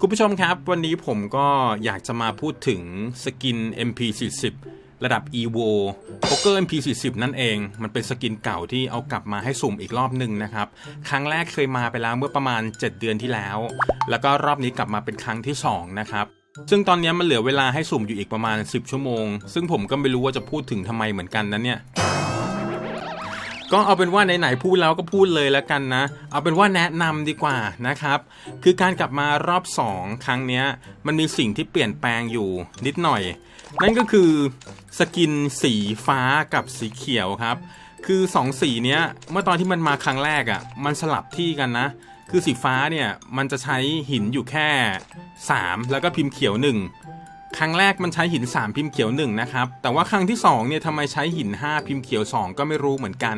คุณผู้ชมครับวันนี้ผมก็อยากจะมาพูดถึงสกิน MP40 ระดับ EVO Poker MP40 นั่นเอง มันเป็นสกินเก่าที่เอากลับมาให้สุ่มอีกรอบหนึ่งนะครับ ครั้งแรกเคยมาไปแล้วเมื่อประมาณ 7 เดือนที่แล้ว แล้วก็รอบนี้กลับมาเป็นครั้งที่ 2 นะครับซึ่งตอนนี้มันเหลือเวลาให้สุ่มอยู่อีกประมาณ 10 ชั่วโมง ซึ่งผมก็ไม่รู้ว่าจะพูดถึงทำไมเหมือนกันนะเนี่ย ก็เอาเป็นว่าไหนๆพูดแล้วก็พูดเลยแล้วกันนะ เอาเป็นว่าแนะนำดีกว่านะครับ คือการกลับมารอบ 2 ครั้งเนี้ยมันมีสิ่งที่เปลี่ยนแปลงอยู่นิดหน่อย นั่นก็คือสกินสีฟ้ากับสีเขียวครับ คือ 2 สีเนี้ยเมื่อตอนที่มันมาครั้งแรกอะ่ะมันสลับที่กันนะ คือสีฟ้าเนี่ยมันจะใช้หินอยู่แค่ 3 แล้วก็พิมพ์เขียว 1 ครั้งแรกมันใช้หิน 3 พิมพ์เขียว 1 นะครับ แต่ว่าครั้งที่2เนี่ยทำไมใช้หิน 5 พิมพ์เขียว 2 ก็ไม่รู้เหมือนกัน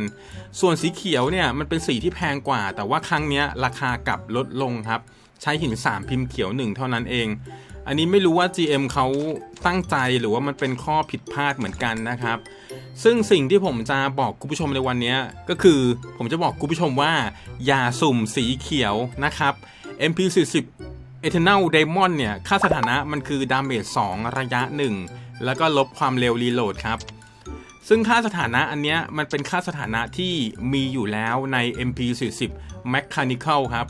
ส่วนสีเขียวเนี่ยมันเป็นสีที่แพงกว่า แต่ว่าครั้งนี้ราคากลับลดลงครับ ใช้หิน 3 พิมพ์เขียว 1 เท่านั้นเอง อันนี้ไม่รู้ว่า GM เขาตั้งใจหรือว่ามันเป็นข้อผิดพลาดเหมือนกันนะครับ ซึ่งสิ่งที่ผมจะบอกคุณผู้ชมในวันนี้ก็คือผมจะบอกคุณผู้ชมว่าอย่าสุ่มสีเขียวนะครับ MP40 Eternal Diamond เนี่ย ค่าสถานะมันคือดาเมจ2ระยะ 1 แล้วก็ลบความเร็วรีโหลดครับ ซึ่งค่าสถานะอันเนี้ยมันเป็นค่าสถานะที่มีอยู่แล้วใน MP40 Mechanical ครับ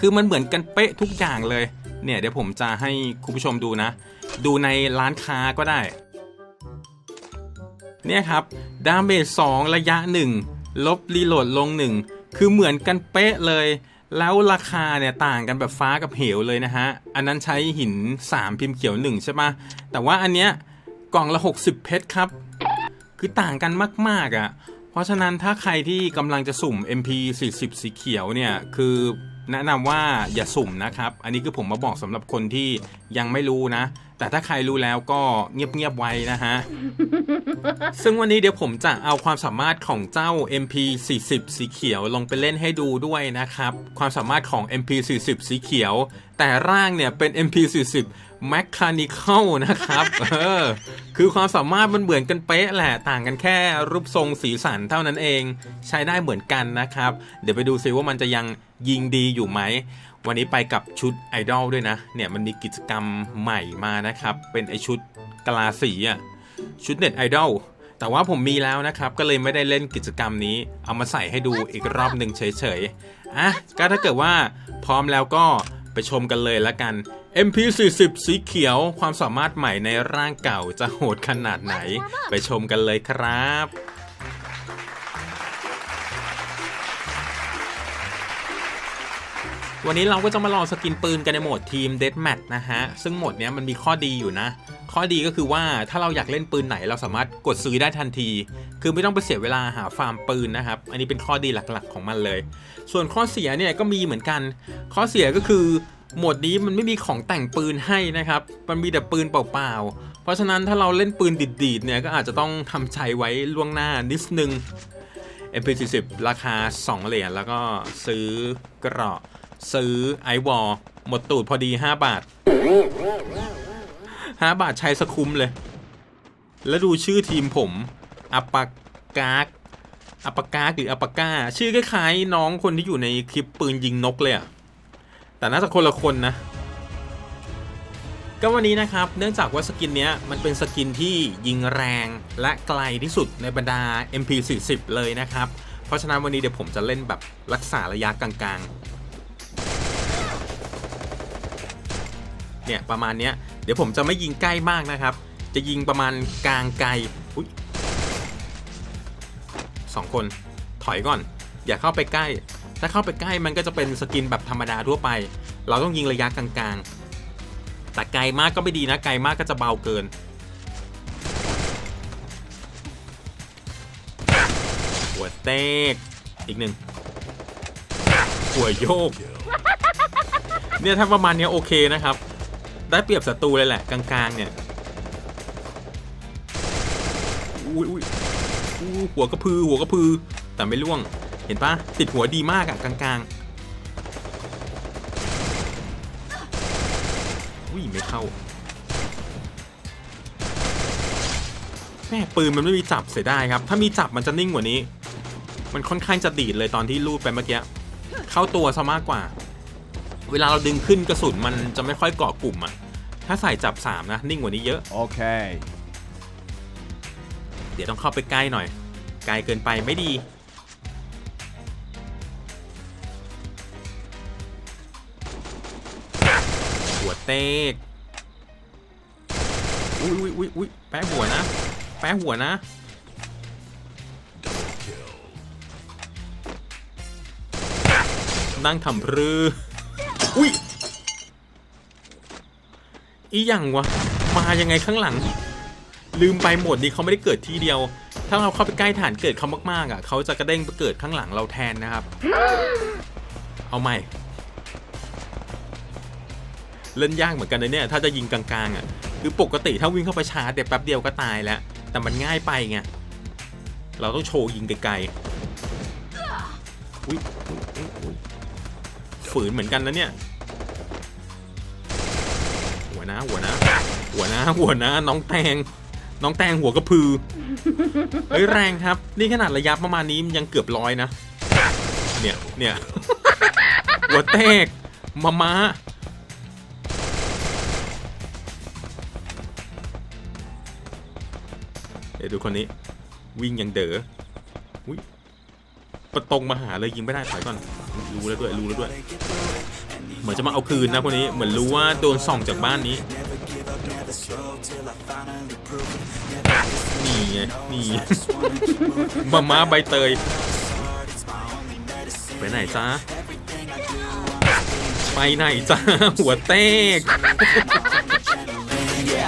คือมันเหมือนกันเป๊ะทุกอย่างเลย เนี่ยเดี๋ยวผมจะให้คุณผู้ชมดูนะ ดูในร้านค้าก็ได้ เนี่ยครับ ดาเมจ2ระยะ 1 ลบรีโหลดลง 1 คือเหมือนกันเป๊ะเลย แล้วราคาเนี่ยต่างกันแบบฟ้ากับเหวเลยนะฮะ อันนั้นใช้หิน 3 พิมพ์เขียว 1 ใช่ปะแต่ว่าอันเนี้ยกล่องละ 60 เพชรครับ คือต่างกันมาก ๆอะ่ะ เพราะฉะนั้นถ้าใครที่กำลังจะสุ่ม MP 40สีเขียวเนี่ย คือแนะนำว่าอย่าสุ่มนะครับ อันนี้คือผมมาบอกสำหรับคนที่ยังไม่รู้นะ แต่ถ้าใครรู้แล้วก็เงียบๆไว้นะฮะ ซึ่งวันนี้เดี๋ยวผมจะเอาความสามารถของเจ้า MP40 สีเขียวลงไปเล่นให้ดูด้วยนะครับ ความสามารถของ MP40 สีเขียว แต่ร่างเนี่ยเป็น MP40 Mechanical นะครับเออคือความสามารถมันเหมือนกันเป๊ะแหละต่างกันแค่รูปทรงสีสันเท่านั้นเอง ใช้ได้เหมือนกันนะครับ เดี๋ยวไปดูซิว่ามันจะยังยิงดีอยู่ไหมวันนี้ไปกับชุดไอดอลด้วยนะ เนี่ยมันมีกิจกรรมใหม่มานะครับ เป็นไอชุดกลาสีอะ ชุดเน็ตไอดอลแต่ว่าผมมีแล้วนะครับ ก็เลยไม่ได้เล่นกิจกรรมนี้ เอามาใส่ให้ดูอีกรอบหนึ่งเฉยๆ อะ ก็ถ้าเกิดว่าพร้อมแล้วก็ไปชมกันเลยละกัน MP40 สีเขียวความสามารถใหม่ในร่างเก่าจะโหดขนาดไหน ไปชมกันเลยครับวันนี้เราก็จะมาลองสกินปืนกันในโหมดทีม Deathmatch นะฮะ ซึ่งโหมดเนี้ยมันมีข้อดีอยู่นะ ข้อดีก็คือว่าถ้าเราอยากเล่นปืนไหนเราสามารถกดซื้อได้ทันที คือไม่ต้องไปเสียเวลาหาฟาร์มปืนนะครับ อันนี้เป็นข้อดีหลักๆของมันเลย ส่วนข้อเสียเนี่ยก็มีเหมือนกัน ข้อเสียก็คือโหมดนี้มันไม่มีของแต่งปืนให้นะครับ มันมีแต่ปืนเปล่าๆ เพราะฉะนั้นถ้าเราเล่นปืนดีดๆเนี่ยก็อาจจะต้องทำใจไว้ล่วงหน้านิดนึง MP40 ราคา 2 เหรียญแล้วก็ซื้อกระซื้อไอวอลหมดตูดพอดี 5 บาท 5บาทใช้สคุ้มเลย แล้วดูชื่อทีมผมอัปปากากอัปปากากหรืออัปปาก้า ชื่อคล้ายๆน้องคนที่อยู่ในคลิปปืนยิงนกเลยอะแต่น่าจะคนละคนนะก็วันนี้นะครับ เนื่องจากว่าสกินเนี้ยมันเป็นสกินที่ยิงแรงและไกลที่สุดในบรรดา MP40 เลยนะครับ เพราะฉะนั้นวันนี้เดี๋ยวผมจะเล่นแบบรักษาระยะกลางๆ เนี่ยประมาณเนี้ย เดี๋ยวผมจะไม่ยิงใกล้มากนะครับ จะยิงประมาณกลางไกลอุ๊ยสองคนถอยก่อน อย่าเข้าไปใกล้ ถ้าเข้าไปใกล้มันก็จะเป็นสกินแบบธรรมดาทั่วไป เราต้องยิงระยะกลางๆ แต่ไกลมากก็ไม่ดีนะ ไกลมากก็จะเบาเกินหัวเตกอีกหนึ่งหัวโยก เนี่ยถ้าประมาณเนี้ยโอเคนะครับ ได้เปรียบศัตรูเลยแหละกลางๆเนี่ยอุ้ยอุ้ยหัวกระพือหัวกระพือ แต่ไม่ล่วง เห็นปะติดหัวดีมากอะกลางๆอุ้ยไม่เข้าแม่ปืนมันไม่มีจับเสียไดายครับ ถ้ามีจับมันจะนิ่งกว่านี้ มันค่อนข้างจะดีดเลยตอนที่ลูดไปเมื่อกี้ เข้าตัวซะมากกว่า เวลาเราดึงขึ้นกระสุนมันจะไม่ค่อยเกาะกลุ่มอะถ้าใส่จับ 3 นะ นิ่งกว่านี้เยอะ Okay. เดี๋ยวต้องเข้าไปใกล้หน่อย ไกลเกินไปไม่ดี หัวเตกอุ้ยอุ้ยอุ้ยอุ้ยแปะหัวนะ แปะหัวนะนั่งทำพรือ อุ้ย อีหยังวะ มายังไงข้างหลัง ลืมไปหมดนี้เขาไม่ได้เกิดที่เดียว ถ้าเราเข้าไปใกล้ฐานเกิดเขามากๆอะ เขาจะกระเด้งไปเกิดข้างหลังเราแทนนะครับ เอาใหม่ เล่นยากเหมือนกันนะเนี่ย ถ้าจะยิงกลางๆอะ คือปกติถ้าวิ่งเข้าไปชาร์จเดี๋ยวแป๊บเดียวก็ตายแล้ว แต่มันง่ายไปไง เราต้องโชว์ยิงไกลๆอุ้ยอุ๊ยอุ๊ยอุ๊ย ฝืนเหมือนกันนะเนี่ย หัวนะ หัวนะ หัวนะ หัวนะ น้องแตง น้องแตงหัวกระพือ เฮ้ยแรงครับ นี่ขนาดระยะประมาณนี้ยังเกือบร้อยนะ เนี่ย เนี่ย หัวแตก มามาเดี๋ยวดูคนนี้ วิ่งยังเด๋ออุ้ยประตรงมาหาเลยยิงไม่ได้ถอยก่อนรู้แล้วด้วยรู้แล้วด้วย เหมือนจะมาเอาคืนนะคนนี้เหมือนรู้ว่าโดนส่องจากบ้านนี้นี่ไงนี่มาม่าใบเตย ไปไหนจ้าไปไหนจ้าหัวเตก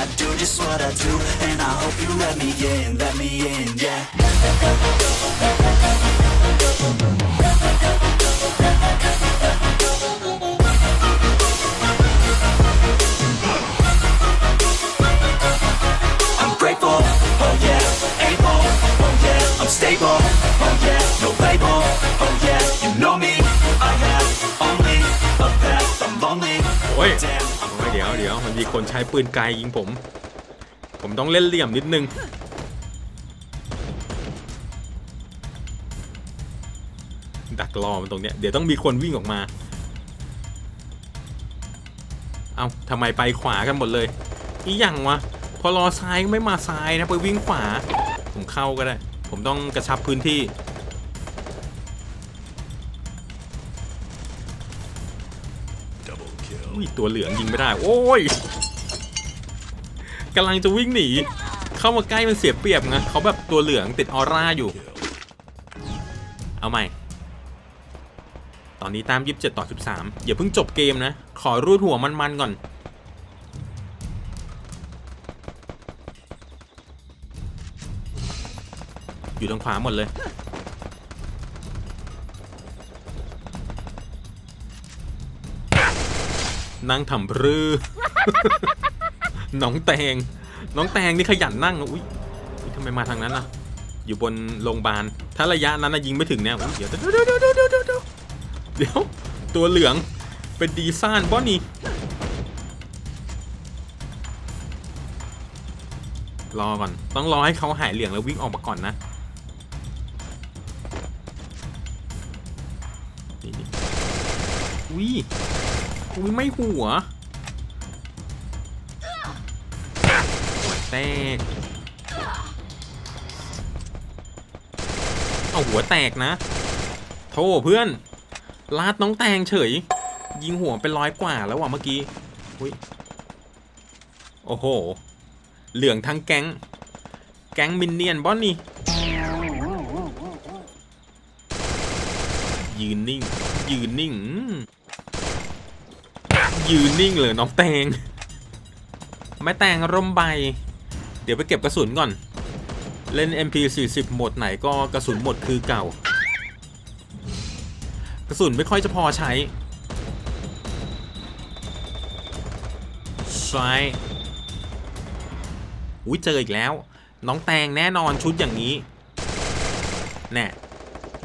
I do just what I do, and I hope you let me in, let me in, yeah. I'm stable, oh yeah, no label, oh yeah, you know me, I have only a path, I'm lonely, โอ้ย damn, I'm โอ้ยเดี๋ยวเดี๋ยวมันมีคนใช้ปืนไกลยิงผม ผมต้องเล่นเหลี่ยมนิดนึง ดักรอมันตรงเนี้ย เดี๋ยวต้องมีคนวิ่งออกมา เอาทำไมไปขวากันหมดเลย อีหยังวะ พอรอซ้ายก็ไม่มาซ้ายนะ ไปวิ่งขวา ผมเข้าก็ได้ ผมต้องกระชับพื้นที่ อุ้ยตัวเหลืองยิงไม่ได้ โอ้ยกำลังจะวิ่งหนี เข้ามาใกล้มันเสียเปรียบไงเขาแบบตัวเหลืองติดออร่าอยู่ เอาใหม่ ตอนนี้ตาม 27 ต่อ 13 อย่าเพิ่งจบเกมนะ ขอรูดหัวมันๆก่อน อยู่ทางขวาหมดเลย นั่งทำรื้อน้องแตง น้องแตงนี่ขยันนั่งอุ้ยทำไมมาทางนั้นล่ะ อยู่บนโรงพยาบาล ถ้าระยะนั้นยิงไม่ถึงเนี่ยเดี๋ยวเดี๋ยวเดเดี๋ยวตัวเหลืองเป็นดีซ่านบอนี่รอก่อน ต้องรอให้เขาหายเหลืองแล้ววิ่งออกมาก่อนนะ นี่นี่อุ้ยอุ้ยไม่หัวหัวแตกเอาหัวแตกนะ โทษเพื่อน ลาดน้องแตงเฉย ยิงหัวเป็นร้อยกว่าแล้วว่ะเมื่อกี้อุ้ยโอ้โห เหลืองทั้งแก๊ง แก๊งมินเนียนบอนนี่ ยืนนิ่ง ยืนนิ่ง ยืนนิ่งเลยน้องแตงไม่แตงร่มใบ เดี๋ยวไปเก็บกระสุนก่อน เล่น MP40 หมดไหนก็กระสุนหมดคือเก่า กระสุนไม่ค่อยจะพอใช้ใช่อุ้ยเจออีกแล้ว น้องแตงแน่นอนชุดอย่างนี้ แน่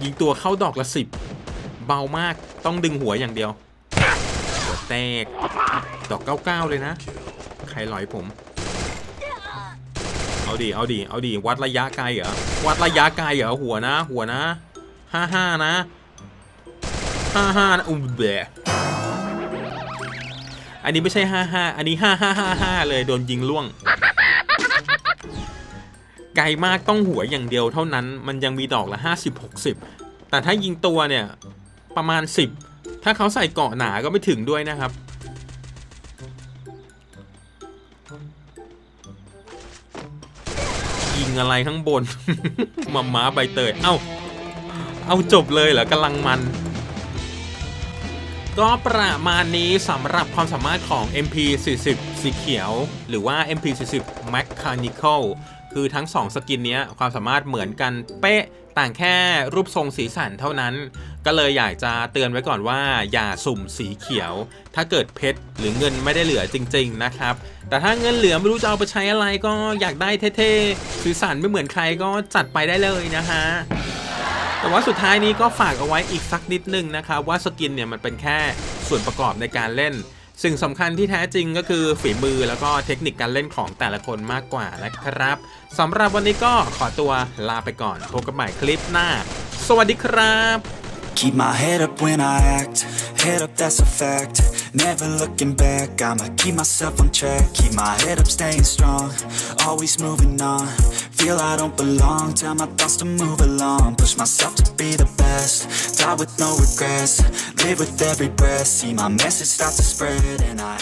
ยิงตัวเข้าดอกละสิบ เบามากต้องดึงหัวอย่างเดียวหัวแตกดอกเก้าเก้าเลยนะ ใครหลอยผม เอาดิเอาดิเอาดิวัดระยะไกลเหรอวัดระยะไกลเหรอหัวนะ หัวนะห้าห้านะห้าห้านะอุ้มแบะอันนี้ไม่ใช่ห้าห้าอันนี้ห้าห้าห้าห้าเลยโดนยิงล่วงไกลมากต้องหัวอย่างเดียวเท่านั้น มันยังมีดอกละห้าสิบหกสิบแต่ถ้ายิงตัวเนี่ย ประมาณสิบถ้าเขาใส่เกาะหนาก็ไม่ถึงด้วยนะครับ ยิงอะไรข้างบน มาม้าใบเตย เอ้า เอาจบเลยเหรอกำลังมัน ก็ประมาณนี้สำหรับความสามารถของ MP40 สีเขียว หรือว่า MP40 Mechanical คือทั้ง 2 สกินนี้ความสามารถเหมือนกันเป๊ะ ต่างแค่รูปทรงสีสันเท่านั้น ก็เลยอยากจะเตือนไว้ก่อนว่าอย่าสุ่มสีเขียว ถ้าเกิดเพชรหรือเงินไม่ได้เหลือจริง ๆนะครับ แต่ถ้าเงินเหลือไม่รู้จะเอาไปใช้อะไรก็อยากได้เท่ๆสีสันไม่เหมือนใครก็จัดไปได้เลยนะฮะแต่ว่าสุดท้ายนี้ก็ฝากเอาไว้อีกสักนิดนึงนะครับว่าสกินเนี่ยมันเป็นแค่ส่วนประกอบในการเล่น สิ่งสำคัญที่แท้จริงก็คือฝีมือแล้วก็เทคนิคการเล่นของแต่ละคนมากกว่านะครับสำหรับวันนี้ก็ขอตัวลาไปก่อนพบกันใหม่คลิปหน้า สวัสดีครับ Keep my head up when I act, head up that's a fact. Never looking back, I'ma keep myself on track. Keep my head up, staying strong, always moving on. Feel I don't belong, tell my thoughts to move along. Push myself to be the best, die with no regrets. Live with every breath, see my message start to spread, and I